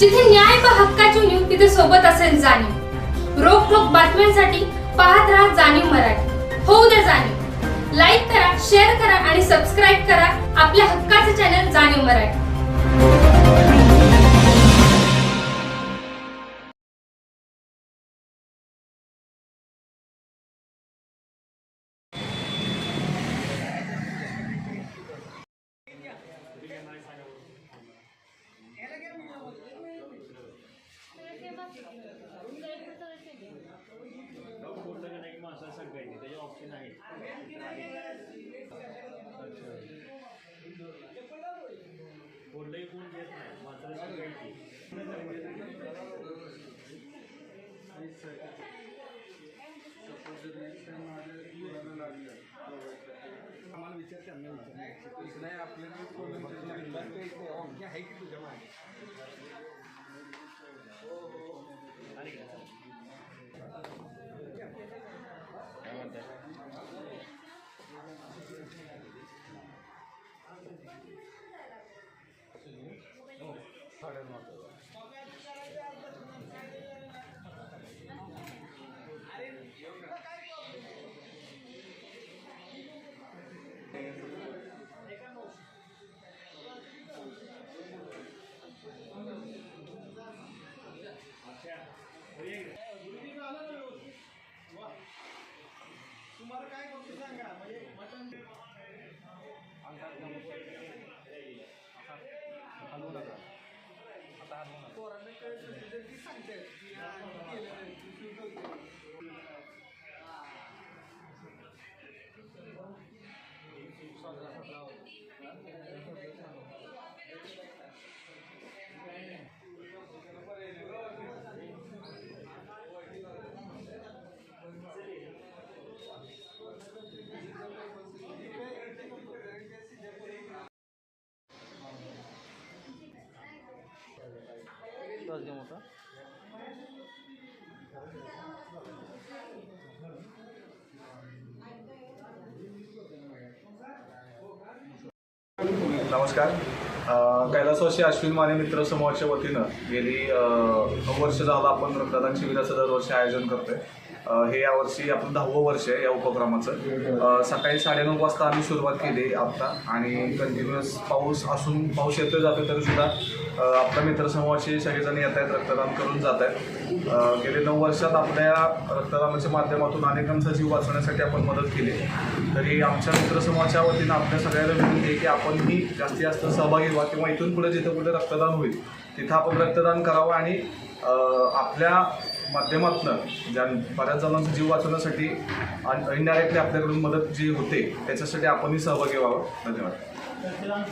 जिथे न्याय पहा हक्काची नीव तिथे सोबत असेल जाणीव. रोखोक बातम्यांसाठी पाहत राहा जाणीव मराठी. होऊ द्या जाणीव. लाईक करा शेअर करा आणि सबस्क्राईब करा आपल्या हक्काचे चॅनल जाणीव मराठी. कोणतं एक माणसाला सांगायचे त्याचे ऑप्शन आहे कोणतंही कोण घेत नाही माणसाला सांगायची विचार त्यांना विचार. आपल्याकडे कोणी आहे की तुझ्या मागे. तुम्हाला काय करतो सांगा म्हणजे मटन हलवू नका आता हलवू नका पोरांना कळतं ती सांगते नमस्कार. कैलासवासी अश्विन माने मित्र समूहाच्या वतीनं गेली नऊ वर्ष झालं आपण रक्तदान शिबिराचं दरवर्षी आयोजन करतोय. हे यावर्षी आपलं दहावं वर्ष आहे या उपक्रमाचं. सकाळी साडेनऊ वाजता आम्ही सुरुवात केली आत्ता आणि कंटिन्युअस पाऊस असून पाऊस येतोय जातो तरी सुद्धा आपल्या मित्रसमूहाचे सगळेजण येत आहेत रक्तदान करून जात आहेत. गेले नऊ वर्षात आपल्या रक्तदानाच्या माध्यमातून अनेकांचा जीव वाचवण्यासाठी आपण मदत केली. तरी आमच्या मित्रसमूहाच्या वतीनं आपल्या सगळ्यांना विनंती आहे की आपणही जास्तीत जास्त सहभागी व्हा किंवा इथून पुढे जिथं कुठे रक्तदान होईल तिथं आपण रक्तदान करावं आणि आपल्या माध्यमातनं ज्या बऱ्याच जणांचा जीव वाचवण्यासाठी इनडायरेक्टली आपल्याकडून मदत जी होते त्याच्यासाठी आपणही सहभागी व्हावं. धन्यवाद.